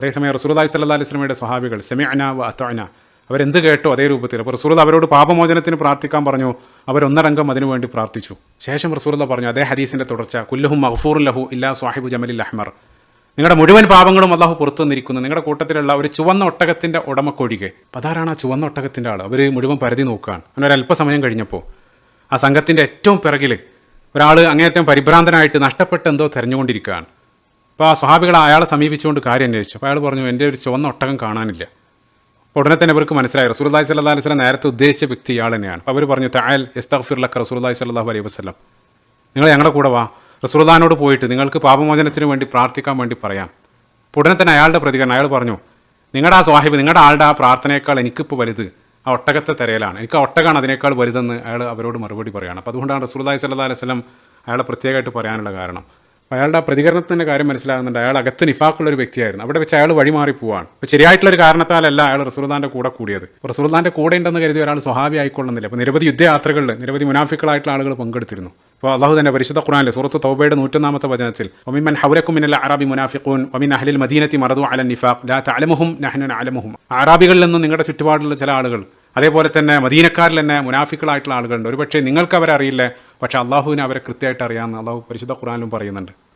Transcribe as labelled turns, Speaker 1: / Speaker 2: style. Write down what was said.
Speaker 1: അതേസമയം റസൂലുള്ളാഹി സ്വല്ലല്ലാഹി അലൈഹി വസല്ലമയുടെ സ്വഹാബികൾ സെമിഅന വ അത്തഅന അവരെന്ത് കേട്ടോ? അതേ രൂപത്തിൽ. അപ്പോൾ റസൂൽ അവരോട് പാപമോചനത്തിന് പ്രാർത്ഥിക്കാൻ പറഞ്ഞു. അവരൊന്നരംഗം അതിനുവേണ്ടി പ്രാർത്ഥിച്ചു. ശേഷം റസൂലുള്ള പറഞ്ഞു അതേ ഹദീസിന്റെ തുടർച്ച. കുല്ലഹും മഹ്ഫൂർ ലഹു ഇല്ലാ സാഹിബു ജമലിൽ അഹ്മർ. നിങ്ങളുടെ മുഴുവൻ പാപങ്ങളും അള്ളാഹു പുറത്തു നിന്നിരിക്കുന്നു നിങ്ങളുടെ കൂട്ടത്തിലുള്ള ഒരു ചുവന്ന ഒട്ടകത്തിന്റെ ഉടമക്കൊഴികെ. അതാരാണ് ആ ചുവന്ന ഒട്ടകത്തിന്റെ ആൾ അവർ മുഴുവൻ പരിധി നോക്കുകയാണ്. അങ്ങനെ ഒരു അല്പസമയം കഴിഞ്ഞപ്പോൾ ആ സംഘത്തിന്റെ ഏറ്റവും പിറകിൽ ഒരാൾ അങ്ങേയറ്റം പരിഭ്രാന്തനായിട്ട് നഷ്ടപ്പെട്ട് എന്തോ തെരഞ്ഞുകൊണ്ടിരിക്കുകയാണ്. അപ്പോൾ ആ സ്വഹാബികൾ അയാളെ സമീപിച്ചുകൊണ്ട് കാര്യം അന്വേഷിച്ചു. അപ്പോൾ അയാൾ പറഞ്ഞു എന്റെ ഒരു ചുവന്ന ഒട്ടകം കാണാനില്ല. ഉടനെ തന്നെ ഇവർക്ക് മനസ്സിലായി റസൂലുള്ളാഹി സ്വല്ലല്ലാഹി അലൈഹി വസല്ലം നേരത്തെ ഉദ്ദേശിച്ച വ്യക്തി ഇയാൾ തന്നെയാണ്. അപ്പോൾ അവർ പറഞ്ഞു തായൽ യസ്തഗ്ഫിർ ലക്ക റസൂലുള്ളാഹി സ്വല്ലല്ലാഹു അലൈഹി വസ്ലം നിങ്ങൾ ഞങ്ങളുടെ കൂടെ വാ. റസൂർദാനോട് പോയിട്ട് നിങ്ങൾക്ക് പാപമോചനത്തിന് വേണ്ടി പ്രാർത്ഥിക്കാൻ വേണ്ടി പറയാം. ഉടനെ തന്നെ അയാളുടെ പ്രതികരണം അയാൾ പറഞ്ഞു നിങ്ങളുടെ ആ സ്വാഹിബ് നിങ്ങളുടെ ആളുടെ ആ പ്രാർത്ഥനയേക്കാൾ എനിക്കിപ്പോൾ വലുത് ആ ഒട്ടകത്തെ തിരയലാണ്. എനിക്ക് ആ ഒട്ടകമാണ് അതിനേക്കാൾ വലുതെന്ന് അയാൾ അവരോട് മറുപടി പറയുകയാണ് അപ്പോൾ അതുകൊണ്ടാണ് റസൂലുള്ളാഹി സ്വല്ലല്ലാഹി അലൈഹി വസല്ലം അയാളെ പ്രത്യേകമായിട്ട് പറയാനുള്ള കാരണം. അയാളുടെ ആ പ്രതികരണത്തിന്റെ കാര്യം മനസ്സിലാകുന്നുണ്ട്. അയാൾ അകത്ത് നിഫാക്കുള്ള ഒരു വ്യക്തിയായിരുന്നു. അവിടെ വെച്ച് അയാൾ വഴിമാറി പോവാണ്. അപ്പോൾ ശരിയായിട്ടുള്ള ഒരു കാരണത്താലല്ല അയാൾ റസൂൽദാന്റെ കൂടെ കൂടിയത്. റസൂൽദാന്റെ കൂടെ ഉണ്ടെന്ന് കരുതി ഒരാൾ സ്വഹാബി ആയിക്കൊള്ളുന്നില്ല. അപ്പോൾ നിരവധി യുദ്ധയാത്രകളിൽ നിരവധി മുനാഫിക്കളായിട്ടുള്ള ആളുകൾ പങ്കെടുത്തിരുന്നു. അപ്പോൾ അള്ളാഹു തന്നെ പരിശുദ്ധ ഖുറാനിൽ സുഹൃത്ത് തൗബയുടെ നൂറ്റൊന്നാമത്തെ വചനത്തിൽ ഒമിമൻ ഹൗലക്കും മിനൽ അറബി മുനാഫിഖൂൻ ഒമിൻ അഹലിൽ മദീനത്തി മറദു അല നിഫാഖ് ലാ തഅലമുഹും നഹ്നു അലമുഹും അറാബികളിൽ നിന്നും നിങ്ങളുടെ ചുറ്റുപാടുള്ള ചില ആളുകൾ അതേപോലെ തന്നെ മദീനക്കാരിൽ തന്നെ മുനാഫിക്കളായിട്ടുള്ള ആളുകളുണ്ട്. ഒരുപക്ഷെ നിങ്ങൾക്ക് അവരറിയില്ല പക്ഷേ അള്ളാഹുവിനെ അവരെ കൃത്യമായിട്ട് അറിയാമെന്ന് അള്ളാഹു പരിശുദ്ധ ഖുറാനിലും പറയുന്നുണ്ട്.